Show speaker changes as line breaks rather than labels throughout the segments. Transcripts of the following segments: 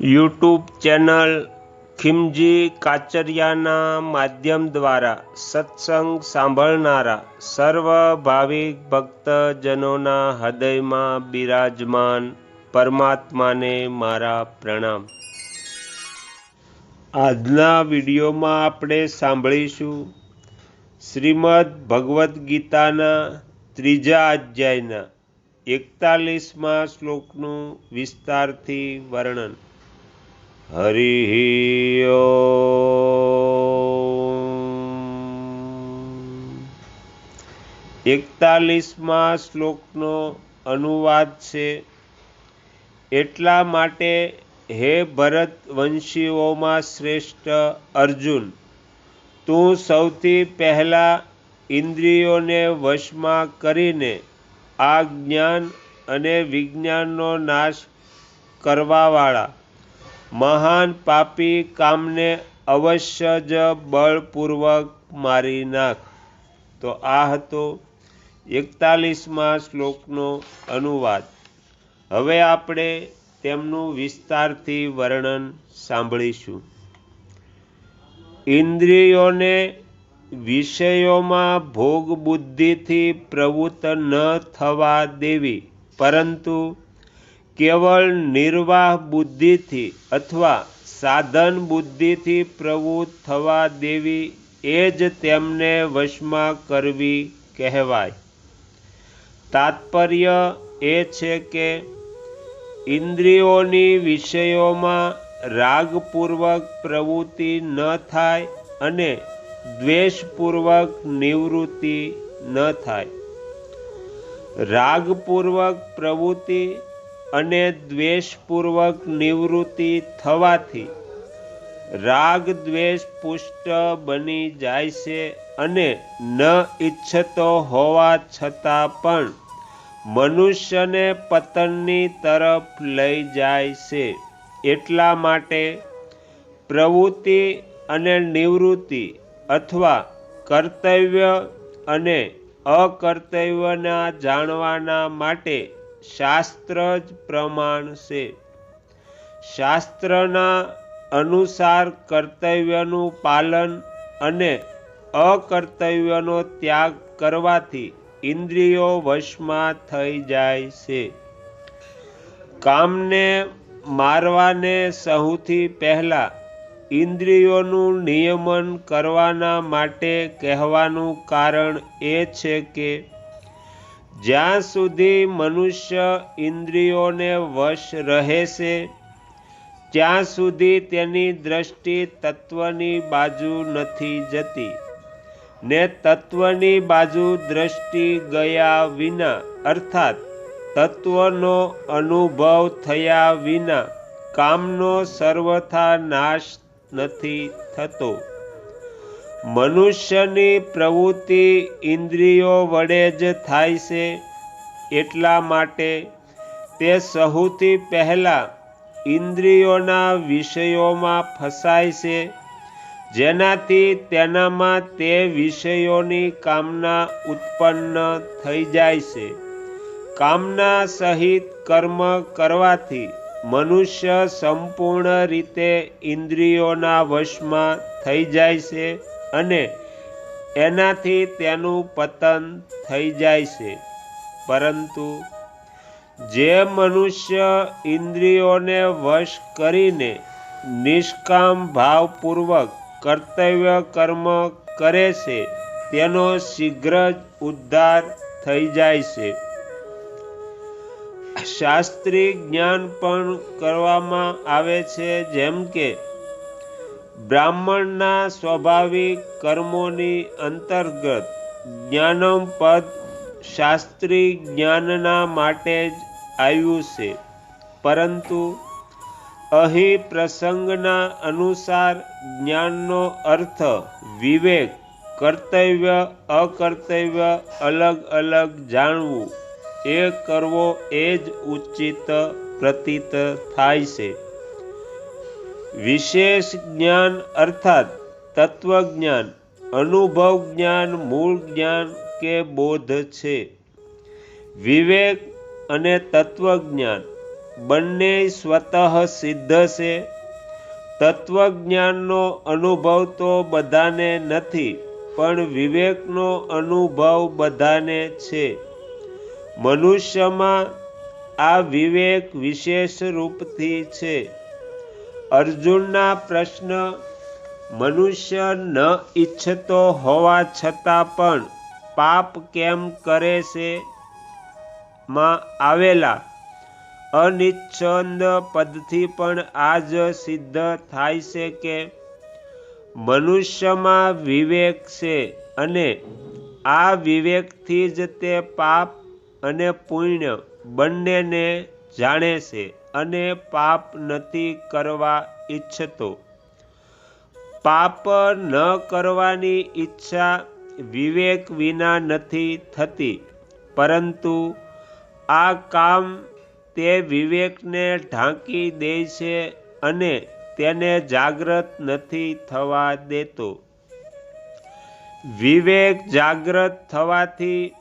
YouTube channel ખિમજી કાચરિયાના માધ્યમ દ્વારા સત્સંગ સાંભળનારા સર્વ ભાવિક ભક્તજનોના હૃદયમાં બિરાજમાન પરમાત્માને મારા પ્રણામ. આજના વિડીયોમાં આપણે સાંભળીશું શ્રીમદ ભગવદ્ ગીતાના ત્રીજા અધ્યાયના એકતાલીસમાં શ્લોકનું વિસ્તારથી વર્ણન. હરિ એકતાલીસમાં શ્લોકનો અનુવાદ છે. એટલા માટે હે ભરત વંશીઓમાં શ્રેષ્ઠ અર્જુન, તું સૌથી પહેલાં ઇન્દ્રિયોને વશમાં કરીને આ જ્ઞાન અને વિજ્ઞાનનો નાશ કરવાવાળા મહાન પાપી કામને અવશ્ય જ બળપૂર્વક મારી નાખ. તો આ હતો એકતાલીસમાં શ્લોકનો અનુવાદ. હવે આપણે તેમનું વિસ્તારથી વર્ણન સાંભળીશું. ઇન્દ્રિયોને વિષયોમાં ભોગ બુદ્ધિથી પ્રવૃત્ત ન થવા દેવી, પરંતુ કેવળ નિર્વાહ બુદ્ધિથી અથવા સાધન બુદ્ધિથી પ્રવૃત્ત થવા દેવી એ જ તેમને વશમાં કરવી કહેવાય. તાત્પર્ય એ છે કે ઇન્દ્રિયોની વિષયોમાં રાગપૂર્વક પ્રવૃત્તિ ન થાય અને દ્વેષપૂર્વક નિવૃત્તિ ન થાય. રાગપૂર્વક પ્રવૃત્તિ અને દ્વેષપૂર્વક નિવૃત્તિ થવાથી રાગ દ્વેષ પુષ્ટ બની જાય છે અને ન ઈચ્છતો હોવા છતાં પણ મનુષ્યને પતનની તરફ લઈ જાય છે. એટલા માટે પ્રવૃત્તિ અને નિવૃત્તિ અથવા કર્તવ્ય અને અકર્તવ્યના જાણવાના માટે શાસ્ત્ર જ પ્રમાણ છે. શાસ્ત્રના અનુસાર કર્તવ્યનું પાલન અને અકર્તવ્યનો ત્યાગ કરવાથી ઇન્દ્રિયો વશમાં થઈ જાય છે. કામને મારવાને સૌથી પહેલા ઇન્દ્રિયોનું નિયમન કરવાના માટે કહેવાનું કારણ એ છે કે જ્યાં સુધી મનુષ્ય ઇન્દ્રિયોને વશ રહે છે, ત્યાં સુધી તેની દ્રષ્ટિ તત્વની બાજુ નથી જતી. ને તત્વની બાજુ દ્રષ્ટિ ગયા વિના, અર્થાત તત્વનો અનુભવ થયા વિના, કામનો સર્વથા નાશ નથી થતો. મનુષ્યની પ્રવૃત્તિ ઇન્દ્રિયો વડે જ થાય છે એટલા માટે તે સહુથી પહેલાં ઇન્દ્રિયોના વિષયોમાં ફસાય છે, જેનાથી તેનામાં તે વિષયોની કામના ઉત્પન્ન થઈ જાય છે. કામના સહિત કર્મ કરવાથી મનુષ્ય સંપૂર્ણ રીતે ઇન્દ્રિયોના વશમાં થઈ જાય છે. અને એનાથી તેનું પતન થઈ જાય છે. પરંતુ જે મનુષ્ય ઇન્દ્રિયોને વશ કરીને નિષ્કામ ભાવપૂર્વક કર્તવ્ય કર્મ કરે છે, તેનો શીઘ્ર જ ઉદ્ધાર થઈ જાય છે. શાસ્ત્રીય જ્ઞાન પણ કરવામાં આવે છે, જેમ કે બ્રાહ્મણના સ્વાભાવિક કર્મોની અંતર્ગત જ્ઞાનમ પદ શાસ્ત્રી જ્ઞાનના માટે જ આવ્યું છે. પરંતુ અહીં પ્રસંગના અનુસાર જ્ઞાનનો અર્થ વિવેક, કર્તવ્ય, અકર્તવ્ય, અલગ અલગ જાણવું, એ કરવો એ જ ઉચિત પ્રતીત થાય છે. વિશેષ જ્ઞાન અર્થાત તત્વજ્ઞાન, અનુભવ જ્ઞાન, મૂળ જ્ઞાન કે બોધ છે. વિવેક અને તત્વજ્ઞાન બંને સ્વતઃ સિદ્ધ છે. તત્વજ્ઞાનનો અનુભવ તો બધાને નથી, પણ વિવેકનો અનુભવ બધાને છે. મનુષ્યમાં આ વિવેક વિશેષ રૂપથી છે. અર્જુનના પ્રશ્ન, મનુષ્ય ન ઈચ્છતો હોવા છતાં પણ પાપ કેમ કરે છે માં આવેલા. અનિચ્છંદ પદથી પણ આજ સિદ્ધ થાય છે કે મનુષ્યમાં વિવેક છે અને આ વિવેકથી જ તે પાપ અને પુણ્ય બંનેને જાણે છે. અને પાપ નથી કરવા ઈચ્છતો. પાપ ન કરવાની ઈચ્છા વિવેક વિના નથી થતી, પરંતુ આ કામ તે વિવેકને ઢાંકી દે છે અને તેને જાગ્રત નથી થવા દેતો. વિવેક જાગ્રત થવાથી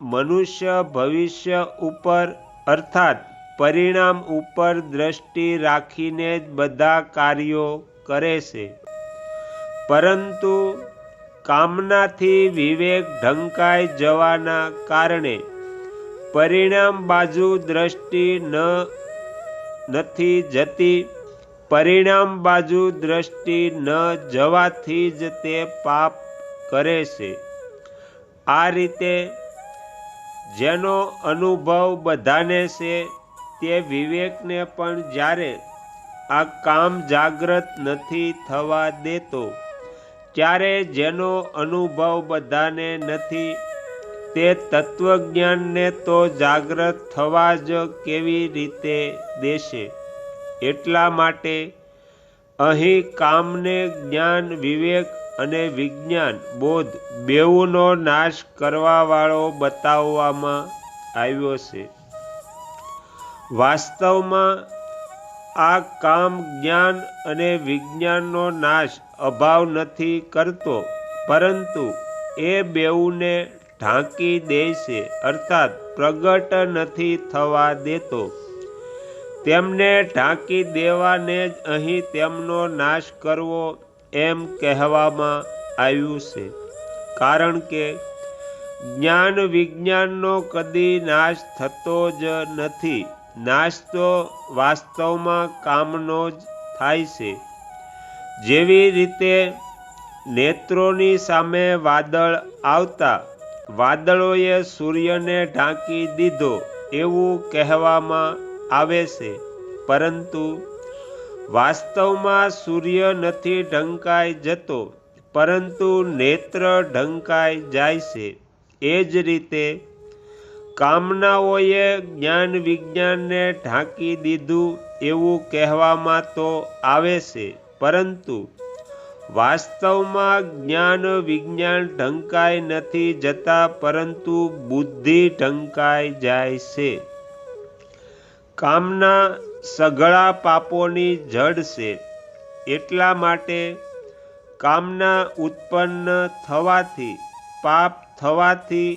મનુષ્ય ભવિષ્ય ઉપર, અર્થાત પરિણામ ઉપર દ્રષ્ટિ રાખીને જ બધા કાર્યો કરે છે. પરંતુ કામનાથી વિવેક ઢંકાઈ જવાના કારણે પરિણામ બાજુ દ્રષ્ટિ ન, નથી જતી. પરિણામ બાજુ દ્રષ્ટિ ન જવાથી જ તે પાપ કરે છે. આ રીતે જેનો અનુભવ બધાને છે તે વિવેકને પણ જ્યારે આ કામ જાગ્રત નથી થવા દેતો, ત્યારે જેનો અનુભવ બધાને નથી, તે તત્વજ્ઞાનને તો જાગ્રત થવા જ કેવી રીતે દેશે? એટલા માટે અહીં કામને જ્ઞાન, વિવેક અને વિજ્ઞાન બોધ બેઉનો નાશ કરવાવાળો બતાવવામાં આવ્યો છે. વાસ્તવમાં આ કામ જ્ઞાન અને વિજ્ઞાનનો નાશ અભાવ નથી કરતો, પરંતુ એ બેઉને ઢાંકી દે છે, અર્થાત પ્રગટ નથી થવા દેતો. તેમને ઢાંકી દેવાને જ અહીં તેમનો નાશ કરવો એમ કહેવામાં આવ્યું છે. કારણ કે જ્ઞાન વિજ્ઞાનનો કદી નાશ થતો જ નથી. નાશ તો વાસ્તવમાં કામનો જ થાય છે. જેવી રીતે નેત્રોની સામે વાદળ આવતા, વાદળોએ સૂર્યને ઢાંકી દીધો એવું કહેવામાં આવે છે. પરંતુ વાસ્તવમાં સૂર્ય નથી ઢંકાઈ જતો, પરંતુ નેત્ર ઢંકાઈ જાય છે. એ જ રીતે કામનાઓએ જ્ઞાન વિજ્ઞાનને ઢાંકી દીધું એવું કહેવામાં તો આવે છે, પરંતુ વાસ્તવમાં જ્ઞાન વિજ્ઞાન ઢંકાઈ નથી જતા, પરંતુ બુદ્ધિ ઢંકાઈ જાય છે. કામના સઘળા પાપોની જડ છે, એટલા માટે કામના ઉત્પન્ન થવાથી, પાપ થવાથી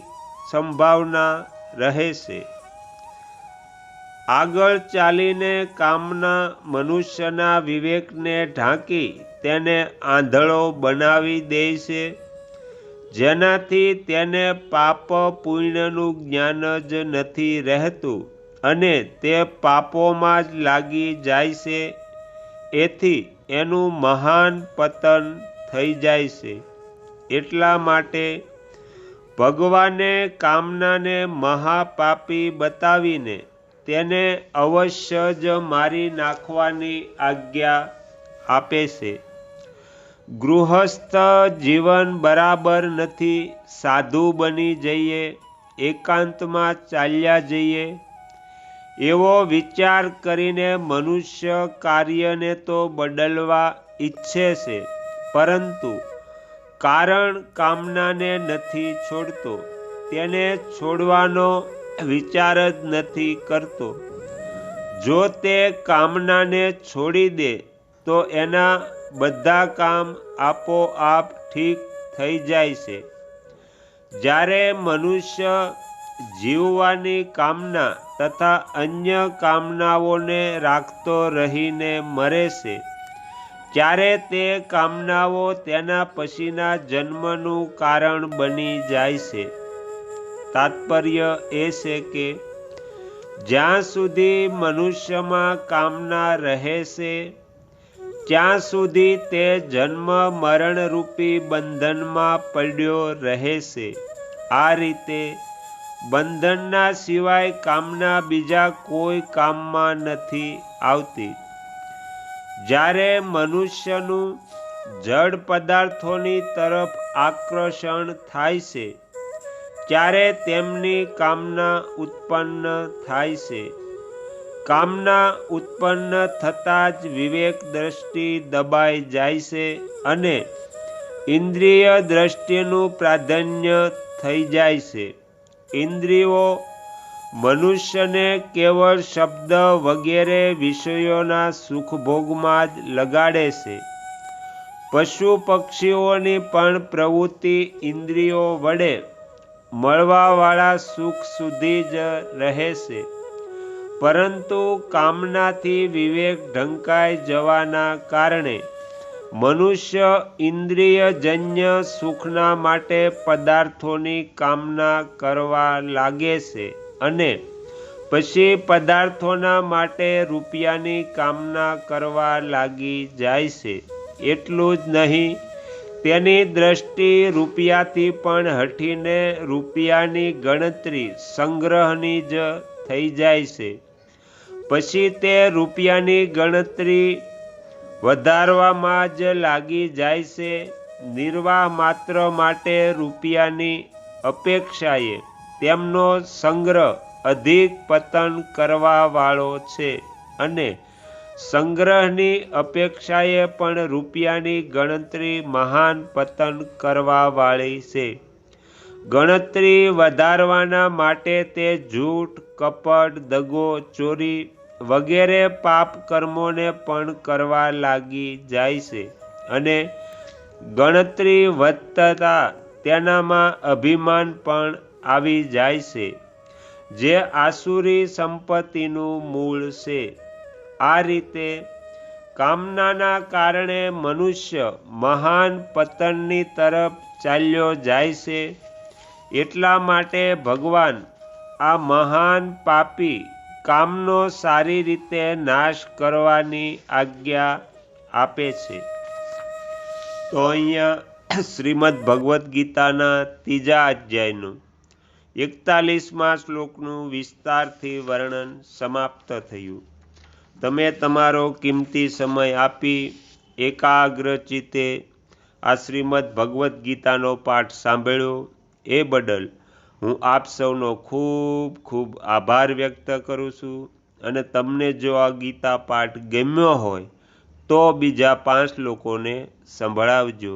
સંભાવના રહે છે. આગળ ચાલીને કામના મનુષ્યના વિવેકને ઢાંકી તેને આંધળો બનાવી દે છે. જેનાથી તેને પાપ પુણ્યનું જ્ઞાન જ નથી રહેતું અને તે પાપોમાં જ લાગી જાય છે. એથી એનું મહાન પતન થઈ જાય છે. એટલા માટે ભગવાને કામનાને મહાપાપી બતાવીને તેને અવશ્ય જ મારી નાખવાની આજ્ઞા આપે છે. ગૃહસ્થ જીવન બરાબર નથી, સાધુ બની જઈએ, એકાંતમાં ચાલ્યા જઈએ. એવો વિચાર કરીને મનુષ્ય કાર્યને તો બદલવા ઈચ્છે છે, પરંતુ કારણ કામનાને નથી છોડતો, તેને છોડવાનો વિચાર જ નથી કરતો. જો તે કામનાને છોડી દે, તો એના બધા કામ આપોઆપ ઠીક થઈ જાય છે. જ્યારે મનુષ્ય જીવવાની કામના તથા અન્ય કામનાઓને રાખતો રહીને મરે છે ત્યારે તે કામનાઓ તેના પછીના જન્મનું કારણ બની જાય છે. તાત્પર્ય એ છે કે જ્યાં સુધી મનુષ્યમાં કામના રહે છે, ત્યાં સુધી તે જન્મ મરણરૂપી બંધનમાં પડ્યો રહે છે. આ રીતે બંધનના સિવાય કામના બીજા કોઈ કામમાં નથી આવતી. જ્યારે મનુષ્યનું જડ પદાર્થોની તરફ આકર્ષણ થાય છે, ત્યારે તેમની કામના ઉત્પન્ન થાય છે. કામના ઉત્પન્ન થતાં જ વિવેક દ્રષ્ટિ દબાઈ જાય છે અને ઇન્દ્રિય દ્રષ્ટિનું પ્રાધાન્ય થઈ જાય છે. ઇન્દ્રિયો મનુષ્યને કેવળ શબ્દ વગેરે વિષયોના સુખભોગમાં જ લગાડે છે. પશુ પક્ષીઓની પણ પ્રવૃત્તિ ઇન્દ્રિયો વડે મળવાવાળા સુખ સુધી જ રહે છે. પરંતુ કામનાથી વિવેક ઢંકાઈ જવાના કારણે મનુષ્ય ઇન્દ્રિયજન્ય સુખના માટે પદાર્થોની કામના કરવા લાગે છે. અને પછી પદાર્થોના માટે રૂપિયાની કામના કરવા લાગી જાય છે. એટલું જ નહીં, તેની દ્રષ્ટિ રૂપિયાથી પણ હટીને રૂપિયાની ગણતરી સંગ્રહની જ થઈ જાય છે. પછી તે રૂપિયાની ગણતરી વધારવામાં જ લાગી જાય છે. નિર્વાહ માત્ર માટે રૂપિયાની અપેક્ષાએ તેમનો સંગ્રહ અધિક પતન કરવાવાળો છે અને સંગ્રહની અપેક્ષાએ પણ રૂપિયાની ગણતરી મહાન પતન કરવાવાળી છે. ગણતરી વધારવાના માટે તે જૂઠ કપટ, દગો, ચોરી વગેરે પાપ કર્મોને પણ કરવા લાગી જાય છે અને ગણતરી વધતા તેનામાં અભિમાન પણ આવી જાય છે. જે આસુરી સંપત્તિનું મૂળ છે. આ રીતે કામનાના કારણે મનુષ્ય મહાન પતનની તરફ ચાલ્યો જાય છે. એટલા માટે ભગવાન આ મહાન પાપી કામનો સારી રીતે નાશ કરવાની આજ્ઞા આપે છે. તો અહીંયા શ્રીમદ ભગવદ્ ગીતાના ત્રીજા અધ્યાયનું એકતાલીસમાં શ્લોકનું વિસ્તારથી વર્ણન સમાપ્ત થયું. તમે તમારો કિંમતી સમય આપી એકાગ્ર ચિત્તે આ શ્રીમદ ભગવદ્ ગીતાનો પાઠ સાંભળ્યો. એ બદલ હું આપ સૌનો ખૂબ ખૂબ આભાર વ્યક્ત કરું છું અને તમને જો આ ગીતા પાઠ ગમ્યો હોય તો બીજા પાંચ લોકોને સંભળાવજો.